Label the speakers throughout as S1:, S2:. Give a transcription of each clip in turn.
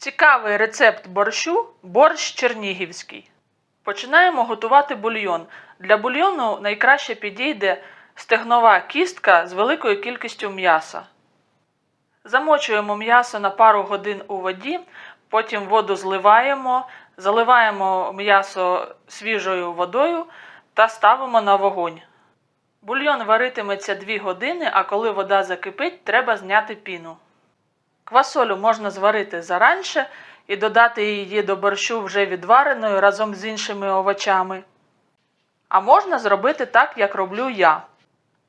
S1: Цікавий рецепт борщу борщ чернігівський. Починаємо готувати бульйон. Для бульйону найкраще підійде стегнова кістка з великою кількістю м'яса. Замочуємо м'ясо на пару годин у воді, потім воду зливаємо, заливаємо м'ясо свіжою водою та ставимо на вогонь. Бульйон варитиметься 2 години, а коли вода закипить, треба зняти піну. Квасолю можна зварити заранше і додати її до борщу вже відвареною разом з іншими овочами. А можна зробити так, як роблю я.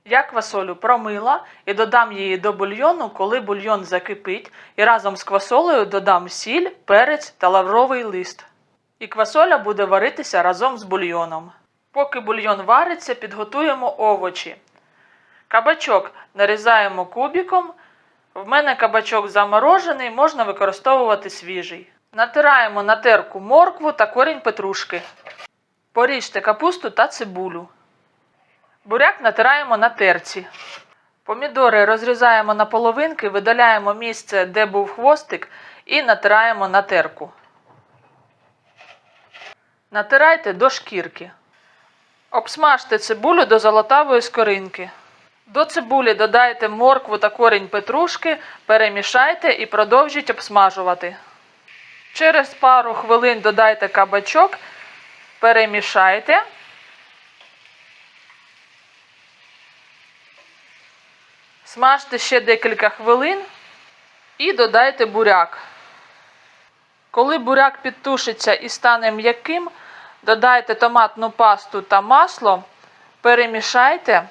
S1: Я квасолю промила і додам її до бульйону, коли бульйон закипить, і разом з квасолею додам сіль, перець та лавровий лист. І квасоля буде варитися разом з бульйоном. Поки бульйон вариться, підготуємо овочі. Кабачок нарізаємо кубіком. В мене кабачок заморожений, можна використовувати свіжий. Натираємо на терку моркву та корінь петрушки. Поріжте капусту та цибулю. Буряк натираємо на терці. Помідори розрізаємо на половинки, видаляємо місце, де був хвостик, і натираємо на терку. Натирайте до шкірки. Обсмажте цибулю до золотавої скоринки. До цибулі додайте моркву та корінь петрушки, перемішайте і продовжіть обсмажувати. Через пару хвилин додайте кабачок, перемішайте. Смажте ще декілька хвилин і додайте буряк. Коли буряк підтушиться і стане м'яким, додайте томатну пасту та масло, перемішайте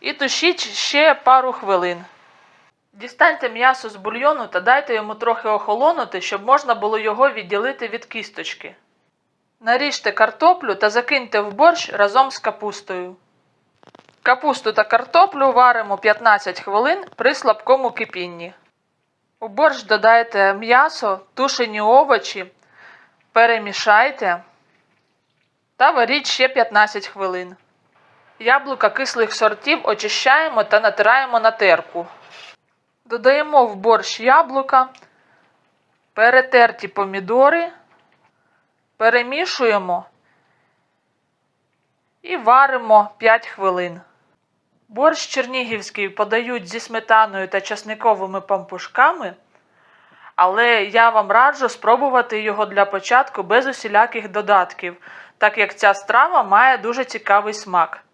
S1: і тушіть ще пару хвилин. Дістаньте м'ясо з бульйону та дайте йому трохи охолонути, щоб можна було його відділити від кісточки. Наріжте картоплю та закиньте в борщ разом з капустою. Капусту та картоплю варимо 15 хвилин при слабкому кипінні. У борщ додайте м'ясо, тушені овочі, перемішайте та варіть ще 15 хвилин. Яблука кислих сортів очищаємо та натираємо на терку. Додаємо в борщ яблука, перетерті помідори, перемішуємо і варимо 5 хвилин. Борщ чернігівський подають зі сметаною та часниковими пампушками, але я вам раджу спробувати його для початку без усіляких додатків, так як ця страва має дуже цікавий смак.